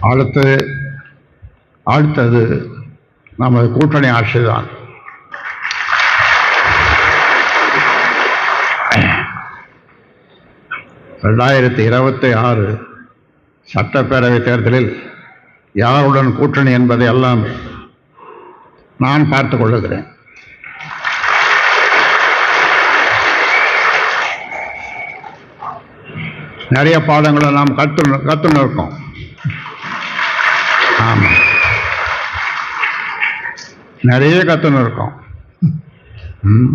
அடுத்து அடுத்தது நமது கூட்டணி ஆட்சிதான் ரெண்டாயிரத்தி இருபத்தி ஆறு சட்டப்பேரவை தேர்தலில் யாருடன் கூட்டணி என்பதை எல்லாம் நான் பார்த்து கொள்ளுகிறேன். நிறைய பாடங்களை நாம் கற்று கற்றுன்னு இருக்கோம் ஆமாம் நிறைய கற்றுன்னு இருக்கும் ம்.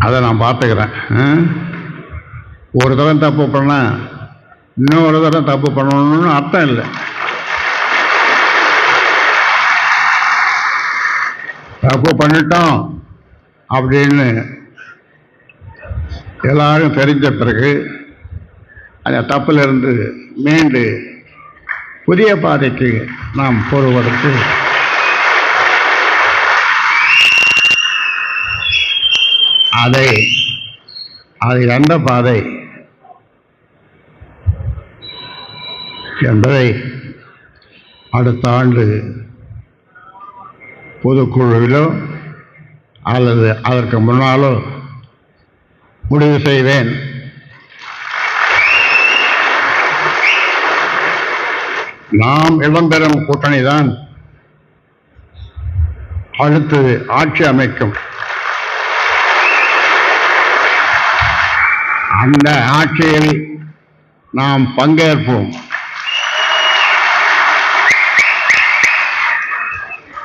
அதை நான் பார்த்துக்கிறேன் ம். ஒரு தரம் தப்பு பண்ணா இன்னொரு தரம் தப்பு பண்ணணும்னு அர்த்தம் இல்லை தப்பு பண்ணிட்டோம் அப்படின்னு எல்லாரும் தெரிஞ்ச பிறகு அந்த தப்பிலிருந்து மீண்டு புதிய பாதைக்கு நாம் போடுவதற்கு அதை அது அந்த பாதை என்பதை அடுத்த ஆண்டு பொதுக்குழுவிலோ அல்லது அதற்கு முன்னாலோ முடிவு செய்வேன். நாம் இடம்பெறும் கூட்டணி தான் அடுத்தது ஆட்சி அமைக்கும். அந்த ஆட்சியில் நாம் பங்கேற்போம்.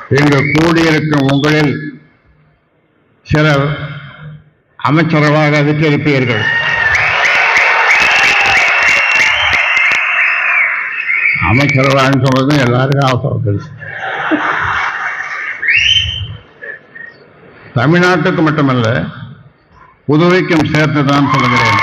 இங்கு கூடியிருக்கும் உங்களில் சிலர் அமைச்சரவாக விட்டிருப்பீர்கள் அமைச்சர்களான்னு சொல்றது எல்லாருக்கும் அவசரம் தெரியும் தமிழ்நாட்டுக்கு மட்டுமல்ல புதுவைக்கும் சேர்த்து தான் சொல்கிறேன்.